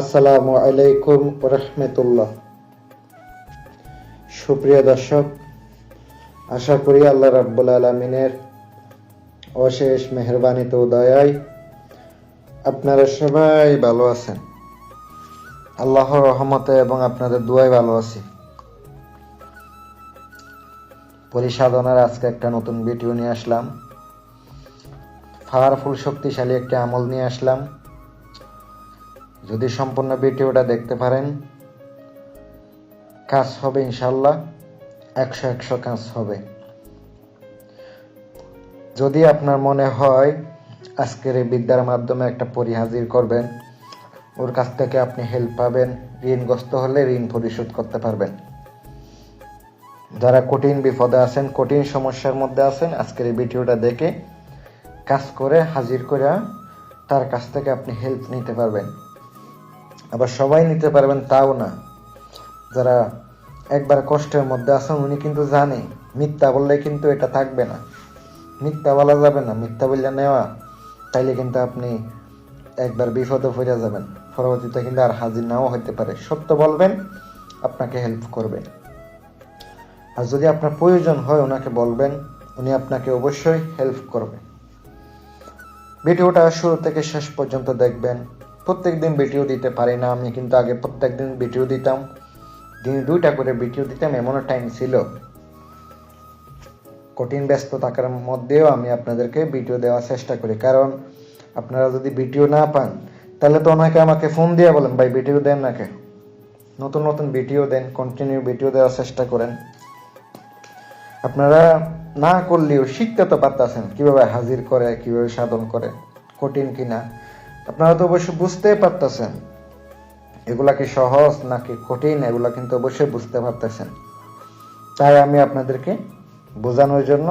আসসালামু আলাইকুম রহমতুল্লাহ সুপ্রিয় দর্শক, আশা করি আল্লাহ রাব্বুল আলমিনের অশেষ মেহরবানিতে দয়ায় আপনারা সবাই ভালো আছেন। আল্লাহর রহমতে এবং আপনাদের দুয়াই ভালো আছি। পরিসাধনার আজকে একটা নতুন ভিডিও নিয়ে আসলাম। পাওয়ারফুল, শক্তিশালী একটি আমল নিয়ে আসলাম। যদি সম্পূর্ণ ভিডিওটা দেখতে পারেন, কাজ হবে ইনশাল্লাহ একশো একশো কাজ হবে। যদি আপনার মনে হয় আজকের এই বিদ্যার মাধ্যমে একটা পরিহাজির করবেন, ওর কাছ থেকে আপনি হেল্প পাবেন, ঋণগ্রস্ত হলে ঋণ পরিশোধ করতে পারবেন। যারা কঠিন বিপদে আছেন, কঠিন সমস্যার মধ্যে আছেন, আজকের এই ভিডিওটা দেখে কাজ করে, হাজির করে তার কাছ থেকে আপনি হেল্প নিতে পারবেন। আবার সবাই নিতে পারবেন তাও না। যারা একবার কষ্টের মধ্যে আছেন, উনি কিন্তু জানে। মিথ্যা বললে কিন্তু এটা থাকবে না। মিথ্যা বলা যাবে না। মিথ্যা বললে নেওয়া। তাইলে কিন্তু আপনি একবার বিপদে পড়ে যাবেন। পরবর্তীতে কিন্তু আর হাজির নাও হতে পারে। সত্য বলবেন, আপনাকে হেল্প করবে। আর যদি আপনার প্রয়োজন হয়, ওনাকে বলবেন, উনি আপনাকে অবশ্যই হেল্প করবে। ভিডিওটা শুরু থেকে শেষ পর্যন্ত দেখবেন। প্রত্যেক দিন ভিডিও দিতে পারি না, আমি কিন্তু আগে প্রত্যেক দিন ভিডিও দিতাম। দিন দুইটা করে ভিডিও দিতাম, এমনও টাইম ছিল। কঠিন ব্যস্ত থাকার মধ্যেও আমি আপনাদেরকে ভিডিও দেওয়ার চেষ্টা করি। কারণ আপনারা যদি ভিডিও না পান, তাহলে তো ওনাকে আমাকে ফোন দিয়ে বলেন, ভাই ভিডিও দেন নাকি? নতুন নতুন ভিডিও দেন কন্টিনিউ ভিডিও দেওয়ার চেষ্টা করেন। আপনারা না করলেও শিখতে তো পারতেছেন, কীভাবে হাজির করে, কীভাবে সাধন করে, কঠিন কিনা। আপনারা তো অবশ্যই বুঝতেই পারতেছেন। এগুলা কি সহজ নাকি কঠিন, এগুলা কিন্তু অবশ্যই বুঝতে পারতেছেন। তাই আমি আপনাদেরকে বোঝানোর জন্য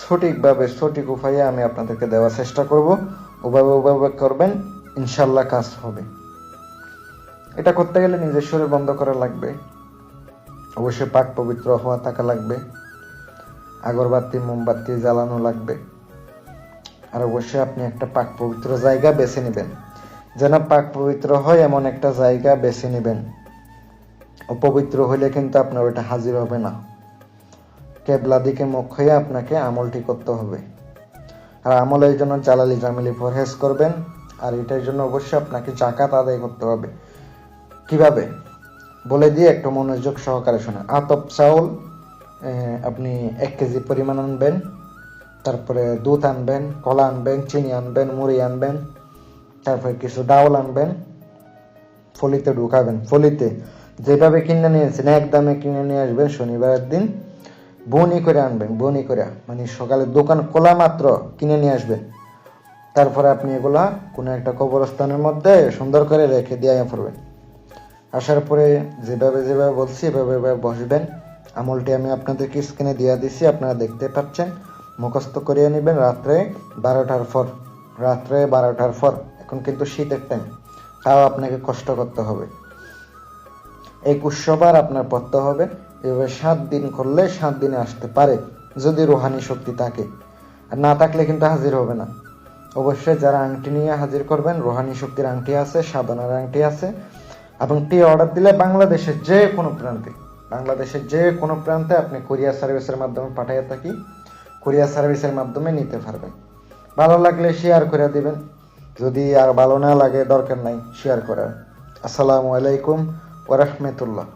সঠিকভাবে, সঠিক উপায়ে আমি আপনাদেরকে দেওয়ার চেষ্টা করব। ওভাবে ওভাবে করবেন ইনশাল্লাহ কাজ হবে। এটা করতে গেলে নিজের শরীর বন্ধ করা লাগবে। অবশ্যই পাক পবিত্র হওয়া থাকা লাগবে। আগরবাতি, মোমবাতি জ্বালানো লাগবে। আর অবশ্যই আপনি একটা পাক পবিত্র জায়গা বেছে নেবেন। যেন পাক পবিত্র হয়, এমন একটা জায়গা বেছে নেবেন। অপবিত্র হইলে কিন্তু আপনার ওইটা হাজির হবে না। কেবলা দিকে মুখ হয়ে আপনাকে আমলটি করতে হবে। আর আমলের জন্য জালালি জামিলি পরহেজ করবেন। আর এটার জন্য অবশ্যই আপনাকে জাকাত আদায় করতে হবে। কীভাবে? বলে দিয়ে একটু মনোযোগ সহকারে শোনা আতপ চাউল আপনি এক কেজি পরিমাণ আনবেন। তারপরে দুধ আনবেন, কলা আনবেন, চিনি আনবেন, মুড়ি আনবেন, তারপরে কিছু ডাউল আনবেন, ফলিতে ঢুকাবেন। ফলিতে যেভাবে কিনে নিয়েছেন একদমে কিনে নিয়ে আসবেন, শনিবারের দিন বনি করে আনবেন, বনি করে। মানে সকালে দোকান খোলা মাত্র, কিনে নিয়ে আসবেন। তারপরে আপনি এগুলা কোনো একটা কবরস্থানের মধ্যে সুন্দর করে রেখে দিয়ে পড়বেন। আসার পরে যেভাবে যেভাবে বলছি, এভাবে এভাবে বসবেন। আমলটি আমি আপনাদেরকে স্ক্রিনে দিয়ে দিছি, আপনারা দেখতে পাচ্ছেন। মুখস্থ করিয়ে নেবেন রাত্রে বারোটার পর। রাত্রে বারোটার পর। এখন কিন্তু শীতের টাইম তাও আপনাকে কষ্ট করতে হবে। একুশশোবার আপনার পড়তে হবে। এভাবে সাত দিন করলে সাত দিনে আসতে পারে, যদি রুহানি শক্তি থাকে। আর না থাকলে কিন্তু হাজির হবে না। অবশ্যই যারা আংটি নিয়ে হাজির করবেন, রুহানি শক্তির আংটি আছে, সাধনার আংটি আছে, এবং টি অর্ডার দিলে বাংলাদেশের যে কোনো প্রান্তে, বাংলাদেশের যে কোনো প্রান্তে আপনি কোরিয়ার সার্ভিসের মাধ্যমে পাঠিয়ে থাকি। কোরিয়ার সার্ভিসের মাধ্যমে নিতে পারবেন। ভালো লাগলে শেয়ার করে দিবেন। যদি আর ভালো না লাগে, দরকার নাই শেয়ার করার। আসসালামু আলাইকুম ওরহমতুল্লাহ